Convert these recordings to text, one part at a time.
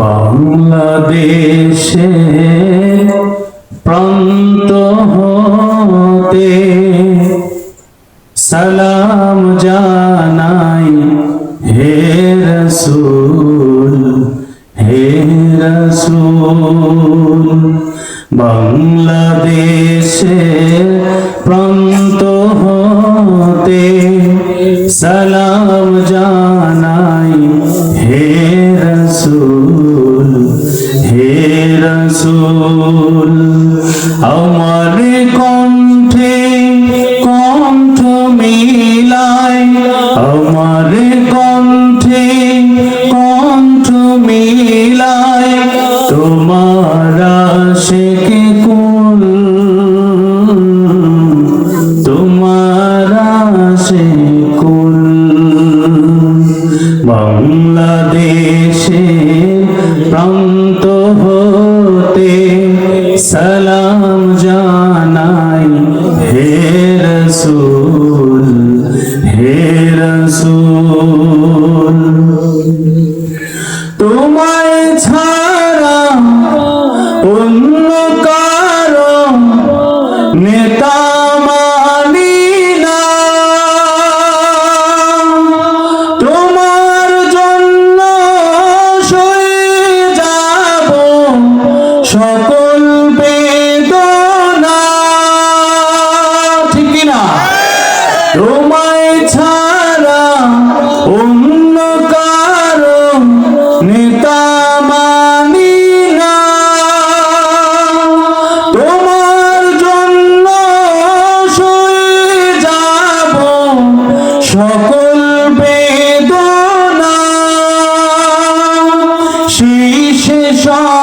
বাংলাদেশে প্রান্ত হতে সালাম জানাই হে রসুল হে রসুল। বাংলাদেশে প্রান্ত হতে সালাম রসুল, আমার কণ্ঠে কণ্ঠ মিলাই আমার কণ্ঠে কণ্ঠ মিলাই তোমার শেখ কুল, তোমার শেকুল বাংলাদেশে হতে সালাম জানাই হে রসুল হে রসুল। তোমায় ছাড়া অন্য কারও নেতা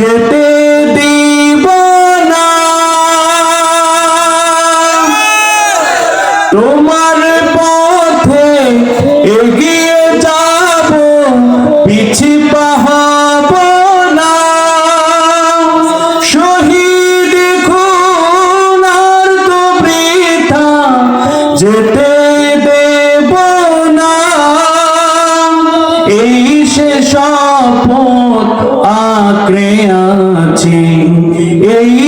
যেতে